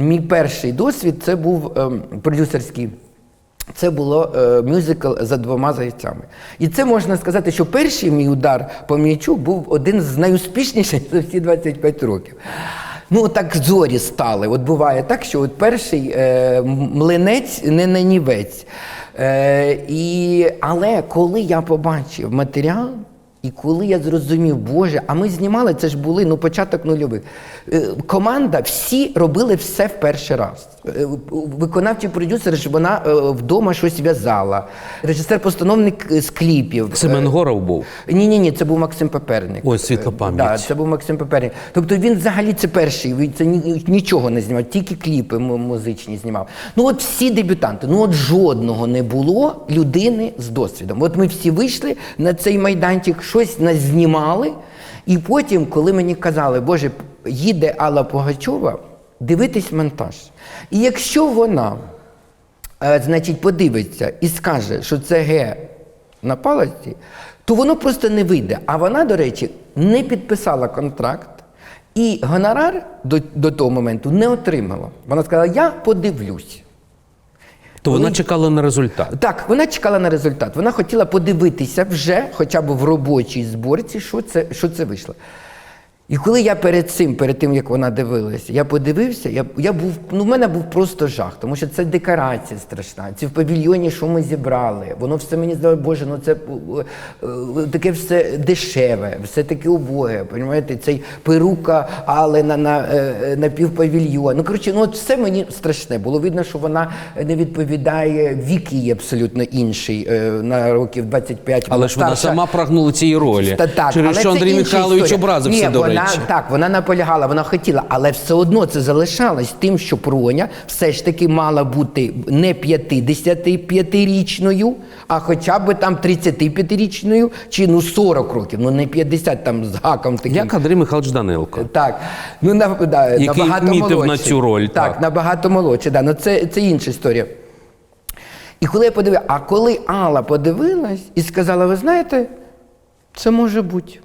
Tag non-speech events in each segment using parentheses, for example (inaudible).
мій перший досвід це був ем, продюсерський. Це було е, мюзикл за двома зайцями. І це можна сказати, що перший мій удар по м'ячу був один з найуспішніших за всі 25 років. Ну, так зорі стали. От буває так, що от перший е, млинець не нанівець. Е, і, але коли я побачив матеріал, і коли я зрозумів, Боже, а ми знімали, це ж були ну, початок нульових. Е, Команда, всі робили все в перший раз. Е, Виконавчий продюсер ж вона е, вдома щось в'язала. Режисер-постановник з кліпів. Семен Горов був. Ні, ні, ні, це був Максим Пеперник. Ой, світла пам'ять. Да, це був Максим Пеперник. Тобто він взагалі це перший, він це нічого не знімав, тільки кліпи музичні знімав. Ну от всі дебютанти, ну от жодного не було людини з досвідом. От ми всі вийшли на цей майданчик, щось нас знімали, і потім, коли мені казали, Боже, їде Алла Пугачова, дивитись монтаж. І якщо вона е, значить, подивиться і скаже, що це Г на палиці, то воно просто не вийде. А вона, до речі, не підписала контракт і гонорар до, до того моменту не отримала. Вона сказала: я подивлюсь. То вона чекала на результат. Так, вона чекала на результат. Вона хотіла подивитися вже, хоча б в робочій зборці, що це, що це вийшло. І коли я перед цим, перед тим як вона дивилася, я подивився, я, я був, ну в мене був просто жах, тому що це декорація страшна. Ці в павільйоні, що ми зібрали, воно все мені здалося, боже, ну це е, е, таке все дешеве, все таке убоге. Понімаєте, цей перука Алена на, е, на півпавільйон. Ну коротше, ну от все мені страшне. Було видно, що вона не відповідає вік її абсолютно інший е, на років 25. Але ж вона сама прагнула цієї ролі. Та так, Через але що Андрій Михайлович образився, до вона. Так, вона наполягала, вона хотіла, але все одно це залишалось тим, що Проня все ж таки мала бути не 55-річною, а хоча б там 35-річною чи ну 40 років, ну не 50 там з гаком таким. Як Андрій Михайлович Данилко. Так, ну на, да, Який набагато молодший. на цю роль, Так, так. набагато молодший, да, ну це, це інша історія. І коли я подивився, а коли Алла подивилась і сказала: ви знаєте, це може бути.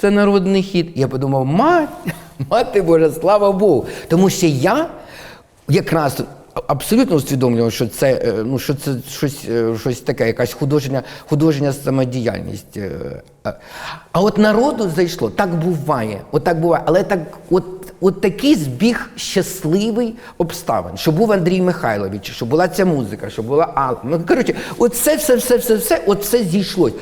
Це народний хід. Я подумав, мать, (laughs) мати Божа, слава Богу. Тому що я якраз абсолютно усвідомлював, що це, е, ну, що це щось, е, щось таке, якась художня, художня самодіяльність. е. А от народу зайшло, так буває, от так буває. Але так, от, от такий збіг щасливий обставин, що був Андрій Михайлович, що була ця музика, що була Алла. Ну, коротше, от все, все, все, все, все, от все зійшлось.